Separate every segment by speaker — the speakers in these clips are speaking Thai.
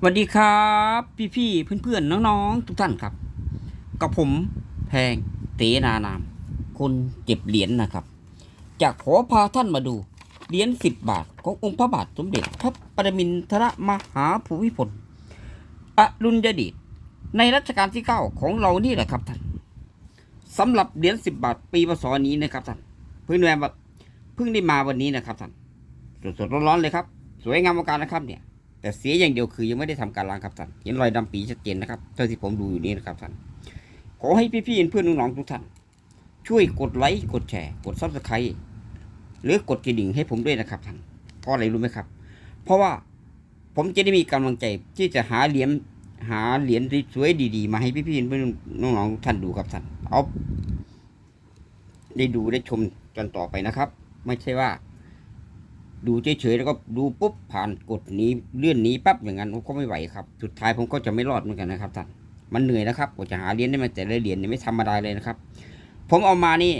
Speaker 1: สวัสดีครับ พี่พี่ๆเพื่อนๆน้องๆ ทุกท่านครับ กับผมแพงเตนานาม คนเก็บเหรียญนะครับจากขอพาท่านมาดูเหรียญสิบบาท ขององค์พระบาทสมเด็จพระปรมินทรมหาภูมิพลอรุณยเดชในรัชกาลที่เก้าของเรานี่แหละครับท่านสำหรับเหรียญสิบบาทปีพศนี้นะครับท่านเพิ่งแแบบเพิ่งได้มาวันนี้นะครับท่านสดๆร้อนๆเลยครับ สวยงามมากนะครับเนี่ย แต่เสียอย่างเดียวคือยังไม่ได้ทำการล้างครับท่านเห็นรอยดำปีชัดเจนนะครับเท่าที่ผมดูอยู่นี้นะครับท่านขอให้พี่ๆเพื่อนน้องๆทุกท่าน ช่วยกดไลค์กดแชร์ กดซับสไครต์หรือกดกระดิ่งให้ผมด้วยนะครับท่านเพราะอะไรรู้ไหมครับ เพราะว่าผมจะได้มีกำลังใจที่จะหาเหรียญหาเหรียญสวยดีๆ มาให้พี่ๆเพื่อนน้องๆท่านดูครับท่านเอาได้ดูได้ชมกันต่อไปนะครับ ไม่ใช่ว่า ดูเฉยๆแล้วก็ดูปุ๊บผ่านกดหนี้เลื่อนหนี้ปั๊บอย่างนั้นผมก็ไม่ไหวครับ สุดท้ายผมก็จะไม่รอดเหมือนกันนะครับท่านมันเหนื่อยนะครับกว่าจะหาเหรียญได้มาแต่ละเหรียญเนี่ยไม่ธรรมดาเลยนะครับ ผมเอามานี่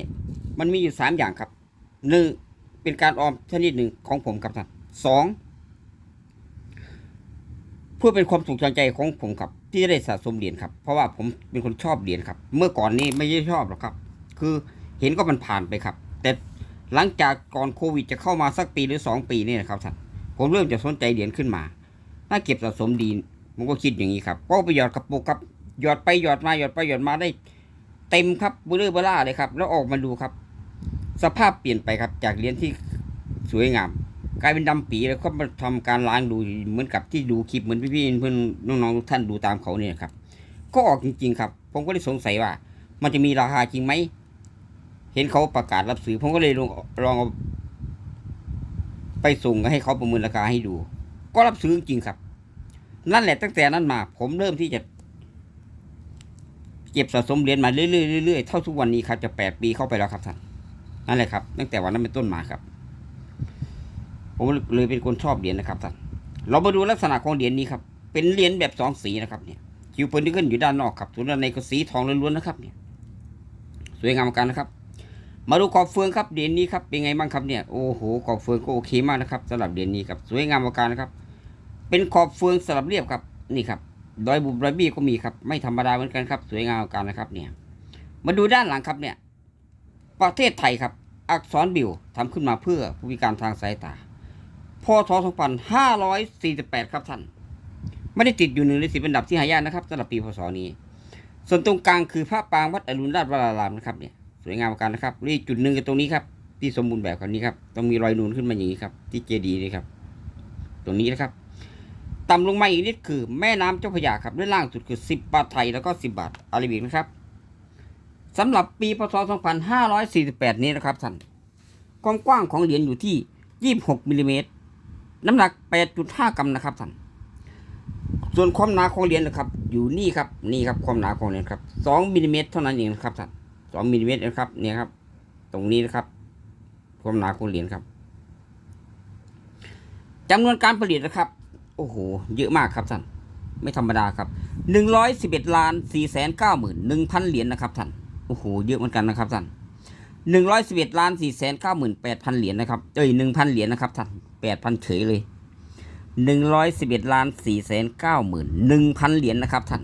Speaker 1: มันมีอยู่สามอย่างครับหนึ่งเป็นการออมชนิดหนึ่งของผมครับท่านสองเพื่อเป็นความสุขใจของผมครับ ที่จะได้สะสมเหรียญครับ เพราะว่าผมเป็นคนชอบเหรียญครับ เมื่อก่อนนี้ไม่ได้ชอบหรอกครับ คือเห็นก็มันผ่านไปครับ แต่ หลังจากก่อนโควิดจะเข้ามาสักปีหรือสองปีนี่นะครับท่านผมเริ่มจะสนใจเหรียญขึ้นมาถ้าเก็บสะสมดีผมก็คิดอย่างนี้ครับ ก็ไปหยอดกระปุกครับ หยอดไปหยอดมาหยอดไปหยอดมาได้เต็มครับเบลอเบล่าเลยครับ แล้วออกมาดูครับ สภาพเปลี่ยนไปครับ จากเหรียญที่สวยงาม กลายเป็นดำปีแล้วก็มาทำการล้างดูเหมือนกับที่ดูคลิปเหมือนพี่ๆเพื่อนน้องๆทุกท่านดูตามเขาเนี่ยครับ ก็ออกจริง ๆ ครับ ผมก็เลยสงสัยว่า มันจะมีราคาจริงไหม ห็นเขาประกาศรับซื้อผมก็เลยลองลองไปส่งให้เขาประเมินราคาให้ดู ก็รับซื้อจริงครับ นั่นแหละตั้งแต่นั้นมา ผมเริ่มที่จะเก็บสะสมเหรียญมาเรื่อยๆเรื่อยๆเท่าทุกวันนี้ครับจะแปดปีเข้าไปแล้วครับท่านนั่นแหละครับ ตั้งแต่วันนั้นเป็นต้นมาครับ ผมเลยเป็นคนชอบเหรียญนะครับท่านเรามาดูลักษณะของเหรียญนี้ครับ เป็นเหรียญแบบสองสีนะครับเนี่ยคิวเปิลที่ขึ้นอยู่ด้านนอกครับส่วนด้านในก็สีทองล้วนๆนะครับเนี่ยสวยงามกันนะครับ มาดูขอบเฟืองครับเหรียญนี้ครับเป็นไงบ้างครับเนี่ยโอ้โหขอบเฟืองก็โอเคมากนะครับสำหรับเหรียญนี้ครับสวยงามกันนะครับ เป็นขอบเฟืองสลับเรียบครับนี่ครับดอยบุบดอยบี้ก็มีครับไม่ธรรมดาเหมือนกันครับ สวยงามกันนะครับเนี่ยมาดูด้านหลังครับเนี่ยประเทศไทยครับ อักษรบิวทำขึ้นมาเพื่อผู้พิการทางสายตาพศ2548 ครับท่าน ไม่ได้ติดอยู่หนึ่งในสิบอันดับที่หายากนะครับสำหรับปีพศนี้ ส่วนตรงกลางคือพระปางวัดอรุณราชวรารามนะครับเนี่ย วยงามกันนะครับนี่จุดหนึ่งกับตรงนี้ครับ ที่สมบูรณ์แบบครับนี้ครับต้องมีรอยนูนขึ้นมาอย่างนี้ครับ ที่เจดีย์นี่ครับ ตรงนี้นะครับ ต่ำลงมาอีกนิดคือแม่น้ำเจ้าพระยาครับด้านล่างสุดคือ 10 บาทไทยแล้วก็10 บาทอาราบิกนะครับสำหรับปีพศ 2548 นี้นะครับท่านความกว้างของเหรียญอยู่ที่ 26มิลลิเมตรน้ำหนัก 8.5 กรัมนะครับท่าน ส่วนความหนาของเหรียญนะครับ อยู่นี่ครับ นี่ครับความหนาของเหรียญครับ 2มิลลิเมตรเท่านั้นเองนะครับท่าน 2มิลลิเมตรนะครับ เนี่ยครับ ตรงนี้นะครับ ความหนาของเหรียญครับจำนวนการผลิตนะครับ โอ้โห เยอะมากครับท่าน ไม่ธรรมดาครับหนึ่งร้อยสิบเอ็ดล้านสี่แสนเก้าหมื่นหนึ่งพันเหรียญนะครับท่าน โอ้โห เยอะเหมือนกันนะครับท่านหนึ่งร้อยสิบเอ็ดล้านสี่แสนเก้าหมื่นแปดพันเหรียญนะครับเอ้ยหนึ่งพันเหรียญนะครับท่านแปดพันเฉยเลยหนึ่งร้อยสิบเอ็ดล้านสี่แสนเก้าหมื่นหนึ่งพันเหรียญนะครับท่าน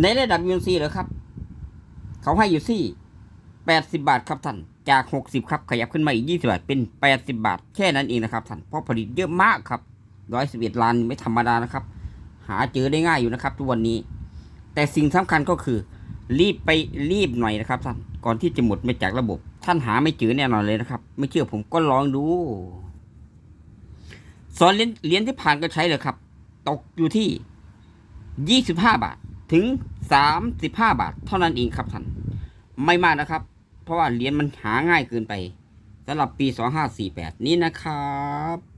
Speaker 1: ในระดับยูนซีเหรอครับ เขาให้อยู่ที่แปดสิบาทครับท่าน จากหกสิบครับขยับขึ้นมาอีกยี่สิบาทเป็นแปดสิบาท แค่นั้นเองนะครับท่าน เพราะผลิตเยอะมากครับร้อยสิบเอ็ดล้านไม่ธรรมดานะครับ หาเจอได้ง่ายอยู่นะครับ ทุกวันนี้ แต่สิ่งสำคัญก็คือ รีบไปรีบหน่อยนะครับท่าน ก่อนที่จะหมดไปจากระบบ ท่านหาไม่เจอแน่นอนเลยนะครับ ไม่เชื่อผมก็ลองดูสอนเหรียญเหรียญที่ผ่านก็ใช้เลยครับ ตกอยู่ที่ยี่สิบห้าบาท ถึงสามสิบห้าบาท เท่านั้นเองครับท่าน ไม่มากนะครับ เพราะว่าเหรียญมันหาง่ายเกินไปสำหรับปีสองห้าสี่แปดนี้นะครับ